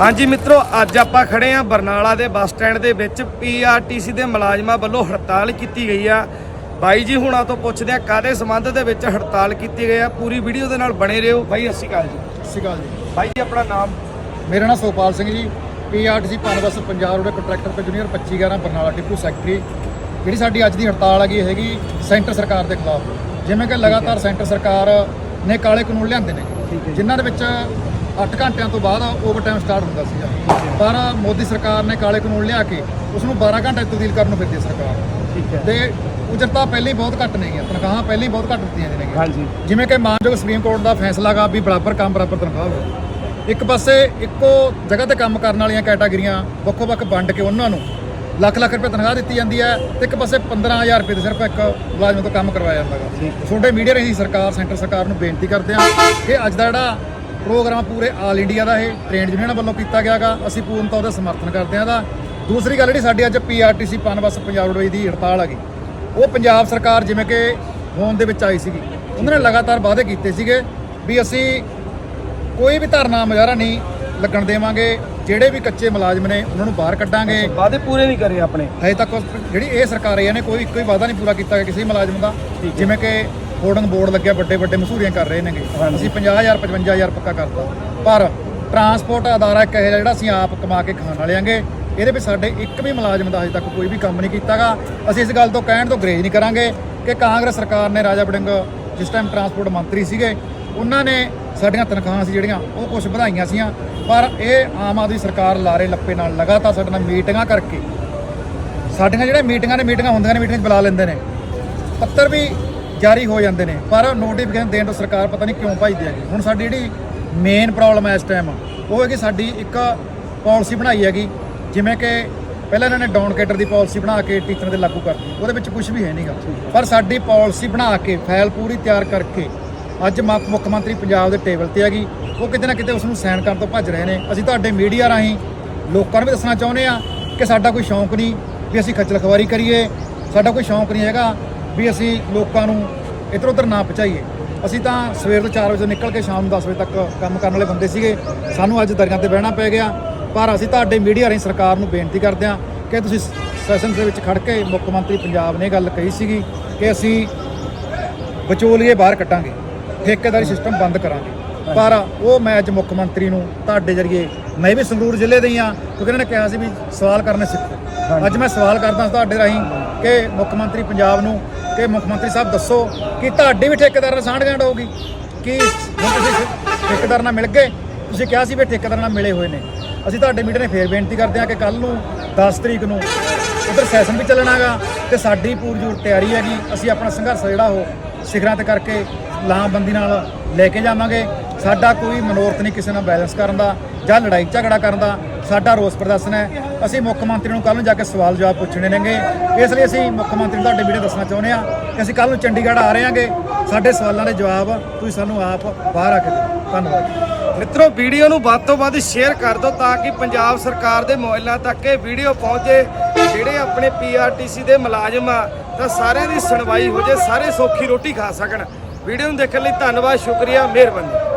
ਹਾਂਜੀ ਮਿੱਤਰੋ ਅੱਜ ਆਪਾਂ ਖੜੇ ਆਂ ਬਰਨਾਲਾ ਦੇ ਬੱਸ ਸਟੈਂਡ ਦੇ ਵਿੱਚ। ਪੀਆਰਟੀਸੀ ਦੇ ਮੁਲਾਜ਼ਮਾਂ ਵੱਲੋਂ ਹੜਤਾਲ ਕੀਤੀ ਗਈ ਆ। ਬਾਈ ਜੀ ਹੁਣਾਂ ਤੋਂ ਪੁੱਛਦੇ ਆ ਕਾਦੇ ਸੰਬੰਧ ਦੇ ਵਿੱਚ ਹੜਤਾਲ ਕੀਤੀ ਗਈ ਆ। ਪੂਰੀ ਵੀਡੀਓ ਦੇ ਨਾਲ ਬਣੇ ਰਹੋ। ਬਾਈ ਸਤਿ ਸ਼੍ਰੀ ਅਕਾਲ ਜੀ। ਸਤਿ ਸ਼੍ਰੀ ਅਕਾਲ ਜੀ। ਬਾਈ ਜੀ ਆਪਣਾ ਨਾਮ? ਮੇਰਾ ਨਾਮ Sukhpal Singh ji. PRTC Punbus Punjab road contractor ਤੇ ਜੂਨੀਅਰ 2511 ਬਰਨਾਲਾ ਟਿੱਪੂ ਸੈਕਟਰੀ। ਜਿਹੜੀ ਸਾਡੀ ਅੱਜ ਦੀ ਹੜਤਾਲ ਹੈਗੀ ਹੈਗੀ ਸੈਂਟਰ ਸਰਕਾਰ ਦੇ ਖਿਲਾਫ। ਜਿਵੇਂ ਕਿ ਲਗਾਤਾਰ ਸੈਂਟਰ ਸਰਕਾਰ ਨੇ ਕਾਲੇ ਕਾਨੂੰਨ ਲਿਆਂਦੇ ਨੇ। ਜਿਨ੍ਹਾਂ ਦੇ ਵਿੱਚ 8 ਘੰਟਿਆਂ ਤੋਂ ਬਾਅਦ ਓਵਰਟਾਈਮ ਸਟਾਰਟ ਹੁੰਦਾ ਸੀਗਾ। ਪਰ ਮੋਦੀ ਸਰਕਾਰ ਨੇ ਕਾਲੇ ਕਾਨੂੰਨ ਲਿਆ ਕੇ ਉਸ ਨੂੰ 12 ਘੰਟੇ ਤਬਦੀਲ ਕਰਨ ਨੂੰ ਫਿਰਦੀ ਹੈ ਸਰਕਾਰ। ਠੀਕ ਹੈ। ਤੇ ਉਜਰਤਾ ਪਹਿਲਾਂ ਹੀ ਬਹੁਤ ਘੱਟ ਨੇਗੀਆਂ ਤਨਖਾਹਾਂ ਪਹਿਲਾਂ ਹੀ ਬਹੁਤ ਘੱਟ ਦਿੱਤੀਆਂ ਜਾਂਦੀਆਂ ਹਾਂਜੀ। ਜਿਵੇਂ ਕਿ ਮਾਨਯੋਗ ਸੁਪਰੀਮ ਕੋਰਟ ਦਾ ਫੈਸਲਾ ਗਾ ਵੀ ਬਰਾਬਰ ਕੰਮ ਬਰਾਬਰ ਤਨਖਾਹ ਹੋਵੇ। ਇੱਕ ਪਾਸੇ ਇੱਕੋ ਜਗ੍ਹਾ ਤੇ ਕੰਮ ਕਰਨ ਵਾਲੀਆਂ ਕੈਟਾਗਰੀਆਂ ਵੱਖੋ ਵੱਖ ਵੰਡ ਕੇ ਉਹਨਾਂ ਨੂੰ ਲੱਖ ਲੱਖ ਰੁਪਏ ਤਨਖਾਹ ਦਿੱਤੀ ਜਾਂਦੀ ਹੈ ਤੇ ਇੱਕ ਪਾਸੇ 15000 ਰੁਪਏ ਤੇ ਸਿਰਫ ਇੱਕ ਮੁਲਾਜ਼ਮ ਤੋਂ ਕੰਮ ਕਰਵਾਇਆ ਜਾਂਦਾ ਗਾ। ਛੋਟੇ ਮੀਡੀਆ ਰਹੀ ਸਰਕਾਰ ਸੈਂਟਰ ਸਰਕਾਰ ਨੂੰ ਬੇਨਤੀ ਕਰਦੇ ਹਾਂ ਕਿ ਅੱਜ ਦਾ ਜਿਹੜਾ ਪ੍ਰੋਗਰਾਮ ਪੂਰੇ ਆਲ ਇੰਡੀਆ ਦਾ ਇਹ ਟ੍ਰੇਨ ਯੂਨੀਅਨ ਵੱਲੋਂ ਕੀਤਾ ਗਿਆਗਾ। ਅਸੀਂ ਪੂਰਨ ਤੌਰ ਤੇ ਸਮਰਥਨ ਕਰਦੇ ਹਾਂ ਦਾ ਦੂਸਰੀ ਗੱਲ ਜਿਹੜੀ ਸਾਡੀ ਅੱਜ ਪੀਆਰਟੀਸੀ ਪਨਬਸ ਪੰਜਾਬ ਰੋਡਵੇਜ ਦੀ ਹੜਤਾਲ ਹੈਗੀ ਉਹ ਪੰਜਾਬ ਸਰਕਾਰ ਜਿਵੇਂ ਕਿ ਹੋਂਦ ਦੇ ਵਿੱਚ ਆਈ ਸੀਗੀ ਉਹਨਾਂ ਨੇ ਲਗਾਤਾਰ ਵਾਅਦੇ ਕੀਤੇ ਸੀਗੇ ਵੀ ਅਸੀਂ ਕੋਈ ਵੀ ਧਰਨਾ ਮੁਜ਼ਾਹਰਾ ਨਹੀਂ ਲੱਗਣ ਦੇਵਾਂਗੇ ਜਿਹੜੇ ਵੀ ਕੱਚੇ ਮੁਲਾਜ਼ਮ ਨੇ ਉਹਨਾਂ ਨੂੰ ਬਾਹਰ ਕੱਢਾਂਗੇ। ਵਾਅਦੇ ਪੂਰੇ ਨਹੀਂ ਕਰੇ ਆਪਣੇ? ਹਜੇ ਤੱਕ ਜਿਹੜੀ ਇਹ ਸਰਕਾਰ ਆਈ ਨੇ ਕੋਈ ਇੱਕੋ ਹੀ ਵਾਅਦਾ ਨਹੀਂ ਪੂਰਾ ਕੀਤਾ ਕਿਸੇ ਮੁਲਾਜ਼ਮ ਦਾ। ਜਿਵੇਂ ਕਿ ਹੋਰਡਿੰਗ ਬੋਰਡ ਲੱਗਿਆ, ਵੱਡੇ ਵੱਡੇ ਮਸਹੂਰੀਆਂ ਕਰ ਰਹੇ ਨੇਗੇ। ਹਾਂਜੀ। ਅਸੀਂ 50000 55000 ਪੱਕਾ ਕਰਤਾ। ਪਰ ਟਰਾਂਸਪੋਰਟ ਅਦਾਰਾ ਇੱਕ ਇਹ ਜਿਹੜਾ ਅਸੀਂ ਆਪ ਕਮਾ ਕੇ ਖਾਣ ਵਾਲੇ ਇਹਦੇ ਵਿੱਚ ਸਾਡੇ ਇੱਕ ਵੀ ਮੁਲਾਜ਼ਮ ਦਾ ਹਜੇ ਤੱਕ ਕੋਈ ਵੀ ਕੰਮ ਨਹੀਂ ਕੀਤਾਗਾ। ਅਸੀਂ ਇਸ ਗੱਲ ਤੋਂ ਕਹਿਣ ਤੋਂ ਗਰੇਜ ਨਹੀਂ ਕਰਾਂਗੇ ਕਿ ਕਾਂਗਰਸ ਸਰਕਾਰ ਨੇ ਰਾਜਾ ਬੜਿੰਗ ਜਿਸ ਟਾਈਮ ਟਰਾਂਸਪੋਰਟ ਮੰਤਰੀ ਸੀਗੇ, ਉਹਨਾਂ ਨੇ ਸਾਡੀਆਂ ਤਨਖਾਹਾਂ ਸੀ ਜਿਹੜੀਆਂ, ਉਹ ਕੁਝ ਵਧਾਈਆਂ ਸੀਆਂ। ਪਰ ਇਹ ਆਮ ਆਦਮੀ ਸਰਕਾਰ ਲਾਰੇ ਲੱਪੇ ਨਾਲ ਲਗਾਤਾਰ ਸਾਡੇ ਨਾਲ ਮੀਟਿੰਗਾਂ ਕਰਕੇ, ਸਾਡੀਆਂ ਜਿਹੜੀਆਂ ਮੀਟਿੰਗਾਂ ਨੇ, ਮੀਟਿੰਗਾਂ ਹੁੰਦੀਆਂ ਨੇ, ਮੀਟਿੰਗਾਂ 'ਚ ਬੁਲਾ ਲੈਂਦੇ ਨੇ। ਪੱਤਰ ਵੀ ਜਾਰੀ ਹੋ ਜਾਂਦੇ ਨੇ, ਪਰ ਨੋਟੀਫਿਕੇਸ਼ਨ ਦੇਣ ਤੋਂ ਸਰਕਾਰ ਪਤਾ ਨਹੀਂ ਕਿਉਂ ਭਜਦੀ ਹੈਗੀ। ਹੁਣ ਸਾਡੀ ਜਿਹੜੀ ਮੇਨ ਪ੍ਰੋਬਲਮ ਹੈ ਇਸ ਟਾਈਮ ਉਹ ਹੈ ਕਿ ਸਾਡੀ ਇੱਕ ਪਾਲਿਸੀ ਬਣਾਈ ਹੈਗੀ, ਜਿਵੇਂ ਕਿ ਪਹਿਲਾਂ ਇਹਨਾਂ ਨੇ ਡਾਊਨ ਕੇਟਰ ਦੀ ਪਾਲਿਸੀ ਬਣਾ ਕੇ ਟੀਚਰਾਂ 'ਤੇ ਲਾਗੂ ਕਰਤੀ, ਉਹਦੇ ਵਿੱਚ ਕੁਝ ਵੀ ਹੈ ਨਹੀਂਗਾ ਪਰ ਸਾਡੀ ਪਾਲਿਸੀ ਬਣਾ ਕੇ ਫਾਈਲ ਪੂਰੀ ਤਿਆਰ ਕਰਕੇ, ਅੱਜ ਮੁੱਖ ਮੁੱਖ ਮੰਤਰੀ ਪੰਜਾਬ ਦੇ ਟੇਬਲ ਤੇ ਹੈਗੀ, ਉਹ ਕਿਤੇ ਨਾ ਕਿਤੇ ਉਸ ਨੂੰ ਸਾਈਨ ਕਰਨ ਤੋਂ ਭੱਜ ਰਹੇ ਨੇ। ਅਸੀਂ ਤੁਹਾਡੇ ਮੀਡੀਆ ਰਾਹੀਂ ਲੋਕਾਂ ਨੂੰ ਵੀ ਦੱਸਣਾ ਚਾਹੁੰਦੇ ਆ ਕਿ ਸਾਡਾ ਕੋਈ ਸ਼ੌਂਕ ਨਹੀਂ ਵੀ ਅਸੀਂ ਖੱਜਲ ਖਵਾਰੀ ਕਰੀਏ। ਸਾਡਾ ਕੋਈ ਸ਼ੌਂਕ ਨਹੀਂ ਹੈਗਾ ਵੀ ਅਸੀਂ ਲੋਕਾਂ ਨੂੰ ਇੱਧਰ ਉੱਧਰ ਨਾ ਪਹੁੰਚਾਈਏ। ਅਸੀਂ ਤਾਂ ਸਵੇਰ ਤੋਂ 4 ਵਜੇ ਨਿਕਲ ਕੇ ਸ਼ਾਮ ਨੂੰ 10 ਵਜੇ ਤੱਕ ਕੰਮ ਕਰਨ ਵਾਲੇ ਬੰਦੇ ਸੀਗੇ। ਸਾਨੂੰ ਅੱਜ ਦਰਿਆ ਤੇ ਬਹਿਣਾ ਪੈ ਗਿਆ। ਪਰ ਅਸੀਂ ਤੁਹਾਡੇ ਮੀਡੀਆ ਰਾਹੀਂ ਸਰਕਾਰ ਨੂੰ ਬੇਨਤੀ ਕਰਦੇ ਹਾਂ ਕਿ ਤੁਸੀਂ ਸੈਸ਼ਨ ਦੇ ਵਿੱਚ ਖੜ ਕੇ ਮੁੱਖ ਮੰਤਰੀ ਪੰਜਾਬ ਨੇ ਗੱਲ ਕਹੀ ਸੀਗੀ ਕਿ ਅਸੀਂ ਵਿਚੋਲੀਏ ਬਾਹਰ ਕੱਟਾਂਗੇ। ਠੇਕੇਦਾਰੀ ਸਿਸਟਮ ਬੰਦ ਕਰਾਂਗੇ। ਪਰ ਉਹ ਮੈਂ ਅੱਜ ਮੁੱਖ ਮੰਤਰੀ ਨੂੰ ਤੁਹਾਡੇ ਜਰੀਏ ਮੈਂ ਵੀ ਸੰਗਰੂਰ ਜ਼ਿਲ੍ਹੇ ਦੇ ਹੀ ਆ ਕਿਉਂਕਿ ਇਹਨਾਂ ਨੇ ਕਿਹਾ ਸੀ ਵੀ ਸਵਾਲ ਕਰਨੇ ਸਿੱਖੋ। ਅੱਜ ਮੈਂ ਸਵਾਲ ਕਰਦਾ ਤੁਹਾਡੇ ਰਾਹੀਂ ਕਿ ਮੁੱਖ ਮੰਤਰੀ ਪੰਜਾਬ ਨੂੰ ਕਿ ਮੁੱਖ ਮੰਤਰੀ ਸਾਹਿਬ ਦੱਸੋ ਕਿ ਤੁਹਾਡੀ ਵੀ ਠੇਕੇਦਾਰ ਨਾਲ ਸਾਂਢ ਗਾਂਢ ਹੋਊਗੀ? ਕਿ ਹੁਣ ਤੁਸੀਂ ਠੇਕੇਦਾਰ ਨਾਲ ਮਿਲ ਗਏ? ਤੁਸੀਂ ਕਿਹਾ ਸੀ ਵੀ ਠੇਕੇਦਾਰ ਨਾਲ ਮਿਲੇ ਹੋਏ ਨੇ। ਅਸੀਂ ਤੁਹਾਡੇ ਮੀਟਰ ਨੇ ਫੇਰ ਬੇਨਤੀ ਕਰਦੇ ਹਾਂ ਕਿ ਕੱਲ ਨੂੰ 10 ਤਰੀਕ ਨੂੰ ਉਧਰ ਸੈਸ਼ਨ ਵੀ ਚੱਲਣਾਗਾ ਤੇ ਸਾਡੀ ਪੂਰਜੋਰ ਤਿਆਰੀ ਹੈਗੀ। ਅਸੀਂ ਆਪਣਾ ਸੰਘਰਸ਼ ਜਿਹੜਾ ਉਹ ਸਿਖਰਾਂ ਤੇ ਕਰਕੇ ਲਾਮਬੰਦੀ ਨਾਲ ਲੈ ਕੇ ਜਾਵਾਂਗੇ। ਸਾਡਾ ਕੋਈ ਮਨੋਰਥ ਨਹੀਂ ਕਿਸੇ ਨਾਲ ਬੈਲੈਂਸ ਕਰਨ ਦਾ ਜਾਂ ਲੜਾਈ ਝਗੜਾ ਕਰਨ ਦਾ। ਸਾਡਾ ਰੋਸ ਪ੍ਰਦਰਸ਼ਨ ਹੈ। ਅਸੀਂ ਮੁੱਖ ਮੰਤਰੀ ਨੂੰ ਕੱਲ ਨੂੰ ਜਾ ਕੇ ਸਵਾਲ ਜਵਾਬ ਪੁੱਛਣੇ ਨੇਗੇ। ਇਸ ਲਈ ਅਸੀਂ ਮੁੱਖ ਮੰਤਰੀ ਨੂੰ ਤੁਹਾਡੇ ਵੀਡੀਓ ਦੱਸਣਾ ਚਾਹੁੰਦੇ ਹਾਂ ਕਿ ਅਸੀਂ ਕੱਲ ਨੂੰ ਚੰਡੀਗੜ੍ਹ ਆ ਰਹੇ ਹਾਂਗੇ। ਸਾਡੇ ਸਵਾਲਾਂ ਦੇ ਜਵਾਬ ਤੁਸੀਂ ਸਾਨੂੰ ਆਪ ਬਾਹਰ ਆ ਕੇ ਦਿਓ। ਧੰਨਵਾਦ। ਮਿੱਤਰੋ, ਵੀਡੀਓ ਨੂੰ ਵੱਧ ਤੋਂ ਵੱਧ ਸ਼ੇਅਰ ਕਰ ਦਿਓ ਤਾਂ ਕਿ ਪੰਜਾਬ ਸਰਕਾਰ ਦੇ ਮੋਬਾਈਲਾਂ ਤੱਕ ਇਹ ਵੀਡੀਓ ਪਹੁੰਚੇ। ਜਿਹੜੇ ਆਪਣੇ ਪੀਆਰਟੀਸੀ ਦੇ ਮੁਲਾਜ਼ਮ ਆ, ਤਾਂ ਸਾਰਿਆਂ ਦੀ ਸੁਣਵਾਈ ਹੋ ਜੇ, ਸਾਰੇ ਸੌਖੀ ਰੋਟੀ ਖਾ ਸਕਣ। ਵੀਡੀਓ ਨੂੰ ਦੇਖਣ ਲਈ ਧੰਨਵਾਦ, ਸ਼ੁਕਰੀਆ, ਮਿਹਰਬਾਨੀ।